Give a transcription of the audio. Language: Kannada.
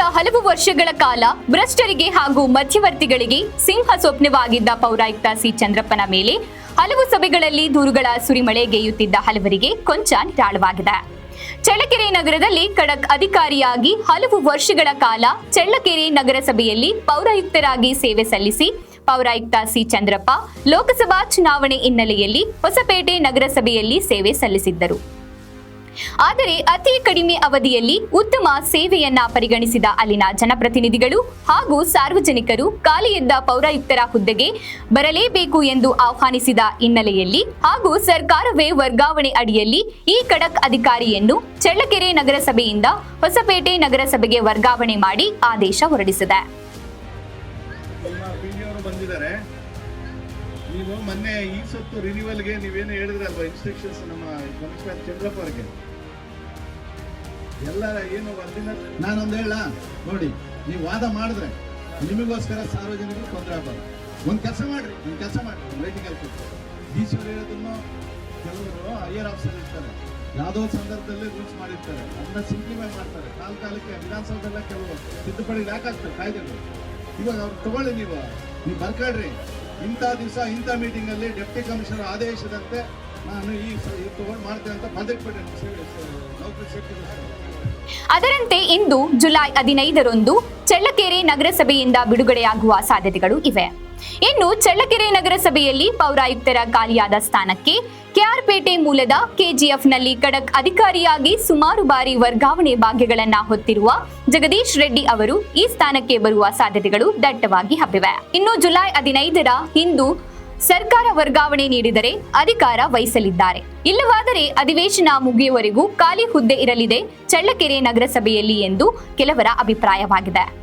ಕಳೆದ ಹಲವು ವರ್ಷಗಳ ಕಾಲ ಭ್ರಷ್ಟರಿಗೆ ಹಾಗೂ ಮಧ್ಯವರ್ತಿಗಳಿಗೆ ಸಿಂಹ ಸ್ವಪ್ನವಾಗಿದ್ದ ಪೌರಾಯುಕ್ತ ಸಿ ಚಂದ್ರಪ್ಪನ ಮೇಲೆ ಹಲವು ಸಭೆಗಳಲ್ಲಿ ದೂರುಗಳ ಸುರಿಮಳೆಗೆಯುತ್ತಿದ್ದ ಹಲವರಿಗೆ ಕೊಂಚ ನಿರಾಳವಾಗಿದೆ. ಚಳ್ಳಕೆರೆ ನಗರದಲ್ಲಿ ಖಡಕ್ ಅಧಿಕಾರಿಯಾಗಿ ಹಲವು ವರ್ಷಗಳ ಕಾಲ ಚಳ್ಳಕೆರೆ ನಗರಸಭೆಯಲ್ಲಿ ಪೌರಾಯುಕ್ತರಾಗಿ ಸೇವೆ ಸಲ್ಲಿಸಿ ಪೌರಾಯುಕ್ತ ಸಿ ಚಂದ್ರಪ್ಪ ಲೋಕಸಭಾ ಚುನಾವಣೆ ಹಿನ್ನೆಲೆಯಲ್ಲಿ ಹೊಸಪೇಟೆ ನಗರಸಭೆಯಲ್ಲಿ ಸೇವೆ ಸಲ್ಲಿಸಿದ್ದರು. ಆದರೆ ಅತಿ ಕಡಿಮೆ ಅವಧಿಯಲ್ಲಿ ಉತ್ತಮ ಸೇವೆಯನ್ನ ಪರಿಗಣಿಸಿದ ಅಲ್ಲಿನ ಜನಪ್ರತಿನಿಧಿಗಳು ಹಾಗೂ ಸಾರ್ವಜನಿಕರು ಖಾಲಿಯಿದ್ದ ಪೌರಾಯುಕ್ತರ ಹುದ್ದೆಗೆ ಬರಲೇಬೇಕು ಎಂದು ಆಹ್ವಾನಿಸಿದ ಹಿನ್ನೆಲೆಯಲ್ಲಿ ಹಾಗೂ ಸರ್ಕಾರವೇ ವರ್ಗಾವಣೆ ಅಡಿಯಲ್ಲಿ ಈ ಖಡಕ್ ಅಧಿಕಾರಿಯನ್ನು ಚಳ್ಳಕೆರೆ ನಗರಸಭೆಯಿಂದ ಹೊಸಪೇಟೆ ನಗರಸಭೆಗೆ ವರ್ಗಾವಣೆ ಮಾಡಿ ಆದೇಶ ಹೊರಡಿಸಿದೆ. ನೀವು ಮೊನ್ನೆ ಈ ಸೊತ್ತು ರಿನ್ಯೂವಲ್ಗೆ ನೀವೇನು ಹೇಳಿದ್ರಲ್ವಾ? ಇನ್ಸ್ಟ್ರಕ್ಷನ್ಸ್ ನಮ್ಮ ಚಂದ್ರಪ್ಪ ಅವರಿಗೆ. ಎಲ್ಲ ಏನು ವರ್ದಿನ ನಾನೊಂದು ಹೇಳ, ನೋಡಿ, ನೀವು ವಾದ ಮಾಡಿದ್ರೆ ನಿಮಗೋಸ್ಕರ ಸಾರ್ವಜನಿಕರು ತೊಂದರೆ ಆಗ್ಬಾರ್ದು. ಒಂದು ಕೆಲಸ ಮಾಡ್ರಿ, ಒಂದು ಕೆಲಸ ಮಾಡ್ರಿ ಲೈಟಿಂಗ್ ಹಾಕ್ಬಿಟ್ಟು ಡಿ ಸಿ ಹೇಳೋದನ್ನು ಕೆಲವರು ಹೈಯರ್ ಆಫೀಸರ್ ಇರ್ತಾರೆ. ಯಾವುದೋ ಸಂದರ್ಭದಲ್ಲಿ ರೂಲ್ಸ್ ಮಾಡಿರ್ತಾರೆ. ಅದನ್ನ ಸಿಂಪ್ಲಿಫೈ ಮಾಡ್ತಾರೆ. ಕಾಲ ಕಾಲಕ್ಕೆ ವಿಧಾನಸೌಧದಲ್ಲ ಕೆಲವು ತಿದ್ದುಪಡಿ ಯಾಕಾಗ್ತದೆ ಕಾಯ್ದೆಗಳು. ಇವಾಗ ಅವ್ರು ತಗೊಳ್ಳಿ ನೀವು ನೀವು ಬರ್ಕೊಳ್ರಿ. ಇಂಥ ದಿವಸ ಇಂಥ ಮೀಟಿಂಗಲ್ಲಿ ಡೆಪ್ಟಿ ಕಮಿಷನರ್ ಆದೇಶದಂತೆ ಅದರಂತೆ ಇಂದು ಜುಲೈ ಹದಿನೈದರಂದು ಚಳ್ಳಕೆರೆ ನಗರಸಭೆಯಿಂದ ಬಿಡುಗಡೆಯಾಗುವ ಸಾಧ್ಯತೆಗಳು ಇವೆ. ಇನ್ನು ಚಳ್ಳಕೆರೆ ನಗರಸಭೆಯಲ್ಲಿ ಪೌರಾಯುಕ್ತರ ಖಾಲಿಯಾದ ಸ್ಥಾನಕ್ಕೆ ಕೆಆರ್ಪೇಟೆ ಮೂಲದ ಕೆಜಿಎಫ್ನಲ್ಲಿ ಖಡಕ್ ಅಧಿಕಾರಿಯಾಗಿ ಸುಮಾರು ಬಾರಿ ವರ್ಗಾವಣೆ ಭಾಗ್ಯಗಳನ್ನ ಹೊತ್ತಿರುವ ಜಗದೀಶ್ ರೆಡ್ಡಿ ಅವರು ಈ ಸ್ಥಾನಕ್ಕೆ ಬರುವ ಸಾಧ್ಯತೆಗಳು ದಟ್ಟವಾಗಿ ಹಬ್ಬಿವೆ. ಇನ್ನು ಜುಲೈ ಹದಿನೈದರ ಇಂದು ಸರ್ಕಾರ ವರ್ಗಾವಣೆ ನೀಡಿದರೆ ಅಧಿಕಾರ ವಹಿಸಲಿದ್ದಾರೆ. ಇಲ್ಲವಾದರೆ ಅಧಿವೇಶನ ಮುಗಿಯುವವರೆಗೂ ಖಾಲಿ ಹುದ್ದೆ ಇರಲಿದೆ. ಚಳ್ಳಕೆರೆ ನಗರಸಭೆಯಲ್ಲಿ ಎಂದು ಕೆಲವರ ಅಭಿಪ್ರಾಯವಾಗಿದೆ.